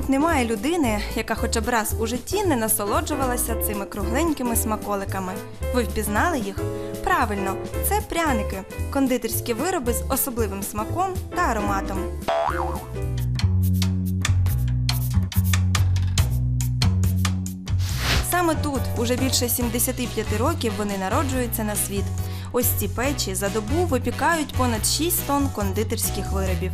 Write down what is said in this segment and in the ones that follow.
Мабуть, немає людини, яка хоча б раз у житті не насолоджувалася цими кругленькими смаколиками. Ви впізнали їх? Правильно, це пряники, кондитерські вироби з особливим смаком та ароматом. Саме тут, уже більше 75 років, вони народжуються на світ. Ось ці печі за добу випікають понад 6 тонн кондитерських виробів.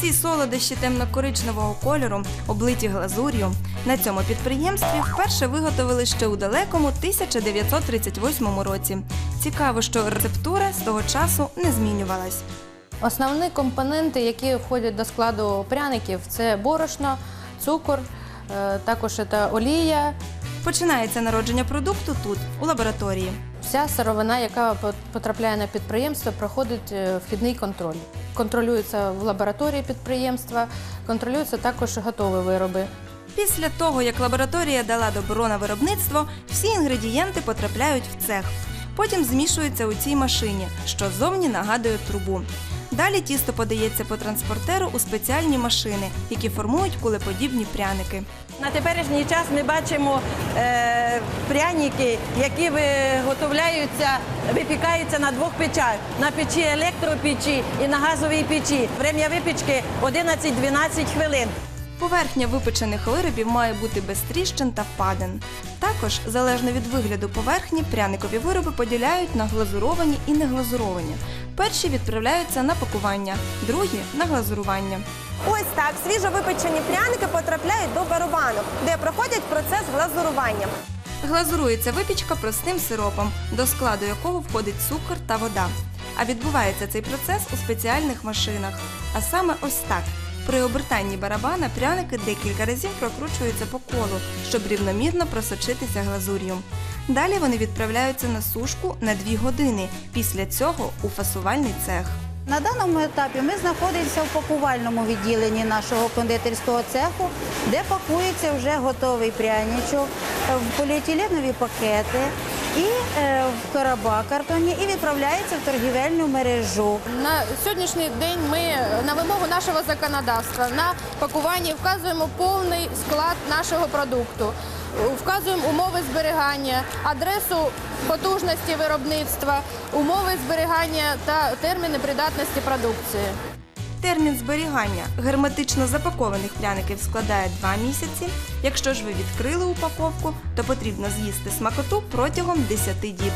Ці солодощі темно-коричневого кольору, облиті глазур'ю, на цьому підприємстві вперше виготовили ще у далекому 1938 році. Цікаво, що рецептура з того часу не змінювалась. Основні компоненти, які входять до складу пряників, це борошно, цукор, е, також це олія, Починається народження продукту тут, у лабораторії. Вся сировина, яка пот- потрапляє на підприємство, проходить е, вхідний контроль. Контролюється в лабораторії підприємства, контролюються також готові вироби. Після того, як лабораторія дала добро на виробництво, всі інгредієнти потрапляють в цех. Потім змішуються у цій машині, що зовні нагадує трубу. Далі тісто подається по транспортеру у спеціальні машини, які формують кулеподібні пряники. На теперішній час ми бачимо е, пряники, які виготовляються, випікаються на двох печах: на печі електропечі і на газовій печі. Врем'я випічки 11-12 хвилин. Поверхня випечених виробів має бути без тріщин та впадин. Також, залежно від вигляду поверхні, пряникові вироби поділяють на глазуровані і неглазуровані. Перші відправляються на пакування, другі на глазурування. Ось так свіжовипечені пряники потрапляють до барабанок, де проходять процес глазурування. Глазурується випічка простим сиропом, до складу якого входить цукор та вода. А відбувається цей процес у спеціальних машинах. А саме ось так. При обертанні барабана пряники декілька разів прокручуються по колу, щоб рівномірно просочитися глазур'ю. Далі вони відправляються на сушку на 2 години. Після цього у фасувальний цех. На даному етапі ми знаходимося в пакувальному відділенні нашого кондитерського цеху, де пакується вже готовий пряничок в поліетиленові пакети і е, в короба картонні і відправляється в торгівельну мережу. На сьогоднішній день ми на вимогу нашого законодавства на пакуванні вказуємо повний склад нашого продукту. Вказуємо умови зберігання, адресу потужності виробництва, умови зберігання та терміни придатності продукції. Термін зберігання герметично запакованих пряників складає 2 місяці. Якщо ж ви відкрили упаковку, то потрібно з'їсти смакоту протягом 10 діб.